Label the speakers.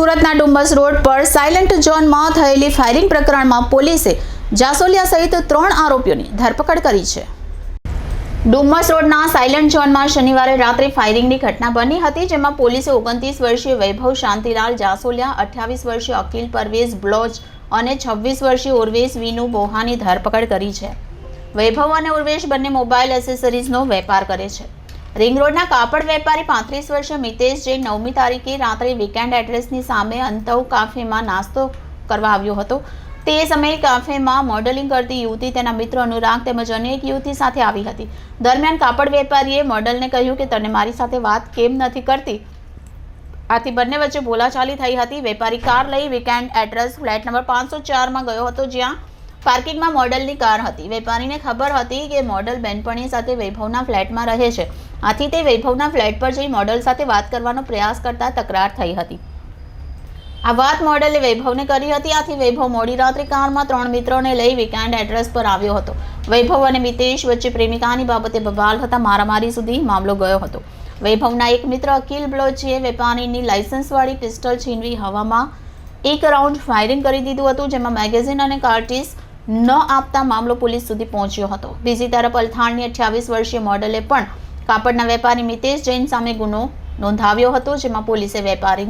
Speaker 1: સુરતના ડુમ્બસ રોડ પર સાયલેન્ટ ઝોનમાં થયેલી ફાયરિંગ પ્રકરણમાં પોલીસે જાસોલિયા સહિત ત્રણ આરોપીઓની ધરપકડ કરી છે. ડુમસ રોડના સાયલન્ટ ઝોનમાં શનિવારે રાત્રે ફાયરિંગની ઘટના બની હતી, જેમાં પોલીસે ઓગણત્રીસ વર્ષીય વૈભવ શાંતિલાલ જાસોલિયા, અઠ્યાવીસ વર્ષીય અકિલ પરવેઝ બ્લોચ અને છવ્વીસ વર્ષીય ઉર્વેશ વિનુ બોહાની ધરપકડ કરી છે. વૈભવ અને ઉર્વેશ બંને મોબાઈલ એસેસરીઝનો વેપાર કરે છે. રિંગ રોડના કાપડ વેપારી પાંત્રીસ વર્ષ મિતેશ જૈન નવમી તારીખે રાત્રે વીકેન્ડ એડ્રેસની સામે અંતવ કાફેમાં નાસ્તો કરવા આવ્યો હતો. તે સમયે કાફેમાં મોડલિંગ કરતી યુવતી તેના મિત્ર અનુરાગ તેમજ અન્ય એક યુવતી સાથે આવી હતી. દરમિયાન કાપડ વેપારીએ મોડલને કહ્યું કે, તને મારી સાથે વાત કેમ નથી કરતી? આથી બંને વચ્ચે બોલાચાલી થઈ હતી. વેપારી કાર લઈ વીકેન્ડ એડ્રેસ ફ્લેટ નંબર પાંચસો ચારમાં ગયો હતો, જ્યાં પાર્કિંગમાં મોડલની કાર હતી. વેપારીને ખબર હતી કે મોડલ બેનપણી સાથે વૈભવના ફ્લેટમાં રહે છે. આથી તે વૈભવના ફ્લેટ પર જઈ મોડલ સાથે વાત કરવાનો પ્રયાસ કરતા તકરાર થઈ હતી. આ વાત મોડલે વૈભવને કરી હતી, આથી વૈભવ મોડી રાત્રે કારમાં ત્રણ મિત્રોને લઈ વીકેન્ડ એડ્રેસ પર આવ્યો હતો. વૈભવ અને મિતેશ વચ્ચે પ્રેમિકાની બાબતે બબાલ થતા મારામારી સુધી મામલો ગયો હતો. વૈભવના એક મિત્ર અકિલ બ્લોચીએ વેપારીની લાયસન્સવાળી પિસ્ટલ છીનવી હવામાં એક રાઉન્ડ ફાયરિંગ કરી દીધું હતું, જેમાં મેગેઝિન અને કાર્ટિસ ન આપતા મામલો પોલીસ સુધી પહોંચ્યો હતો. બીજી તરફ અલથાણની અઠ્યાવીસ વર્ષીય મોડલે પણ કાપડના વેપારી મિતેશ જૈન સામે ગુનો નોંધાવ્યો હતો જેમાં પોલીસે વેપારીની